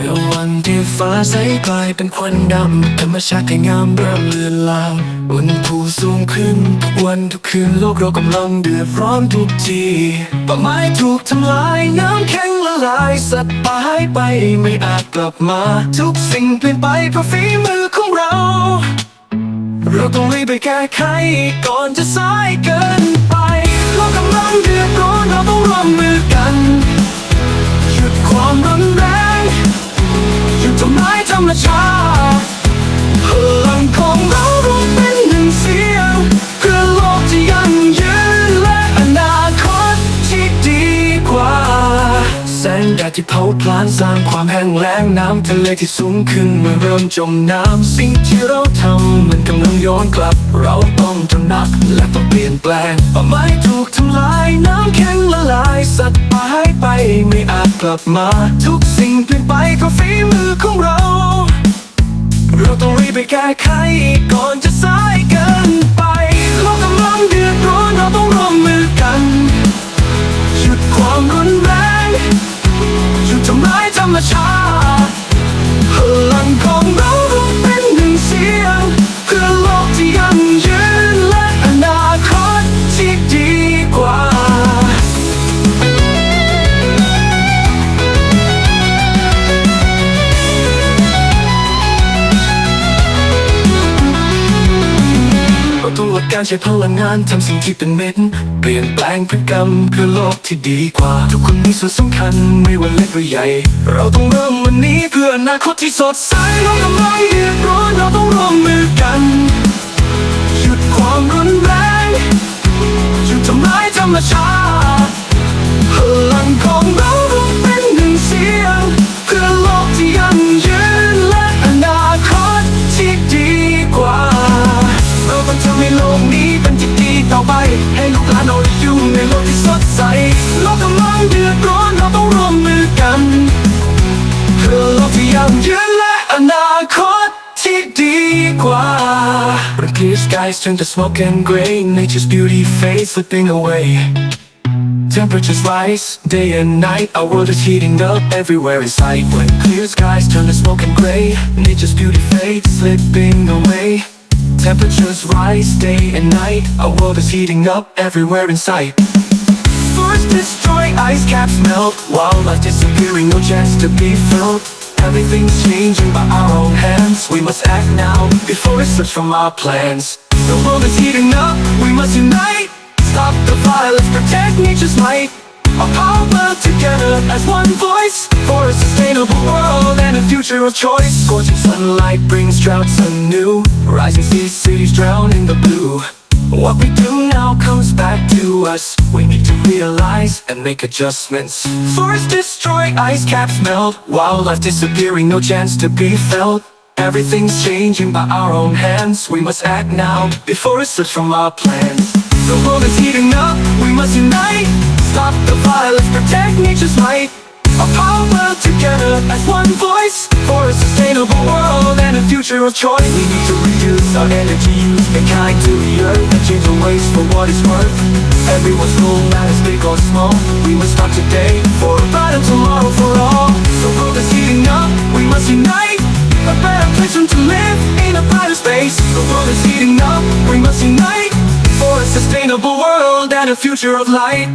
มื่อวันที่ฟ้าใสกลายเป็นควันดำธรรมชาติที่งามเริ่มเลือนลางอุณหภูมิสูงขึ้นทุกวันทุกคืนโลกเรากำลังเดือดร้อนทุกทีป่าไม้ถูกทำลายน้ำแข็งละลายสัตว์ป่าหายไปไม่อาจกลับมา ทุกสิ่งเปลี่ยนไปเพราะฝีมือของเรา เราต้องรีบไปแก้ไขก่อนจะสาย ที่เผาพลานสร้างความแห้งแล้งน้ำทะเลที่สูงขึ้นเมื่อเริ่มจมน้ำสิ่งที่เราทำมันกำลังย้อนกลับ เราต้องตระหนักและต้องเปลี่ยนแปลงป่าไม้ถูกทำลายน้ำแข็งละลายสัตว์ป่าหายไปไม่อาจกลับมา ทุกสิ่งเปลี่ยนไปเพราะฝีมือของเรา เราต้องรีบไปแก้ไขก่อนจะ การใช้พลังงานทำสิ่งที่เป็นเม็ด เปลี่ยนแปลงพฤติกรรมเพื่อโลกที่ดีกว่า ทุกคนมีส่วนสำคัญไม่ว่าเล็กหรือใหญ่ เราต้องเริ่มวันนี้เพื่ออนาคตที่สดใสเราทำลายเดือดร้อนเราต้องร่วมมือกันหยุดความรุนแรงหยุดทำร้ายธรรมชาติ ยั่งยืนและอนาคตที่ดีกว่า When clear skies turn to smoke and gray Nature's beauty fades slipping away Temperatures rise day and night Our world is heating up everywhere in sight When clear skies turn to smoke and gray Nature's beauty fades slipping away Temperatures rise day and night Our world is heating up everywhere in sight Forests destroy, ice caps melt Wildlife disappearing, no chance to be felt Everything's changing by our own hands. We must act now before it slips from our plans. The world is heating up, we must unite. Stop the violence, protect nature's might. Our power together as one voice For a sustainable world and a future of choice. Scorching sunlight brings droughts anew. Rising seas, cities drown in the blue what we do now comes back to us. We need to realize and make adjustments. Forests destroy, ice caps melt. Wildlife disappearing, no chance to be felt. Everything's changing by our own hands. We must act now before it slips from our plans. The world is heating up, we must unite. Stop the violence, protect nature's might. Our power together as one voice and choice. We need to reduce our energy. Use Be kind to the earth and change our ways for what it's worth. Everyone's role matters big or small. We must start today for a better tomorrow for all. The world is heating up, we must unite. A better place to live in a brighter space. The world is heating up, we must unite For a sustainable world and a future of light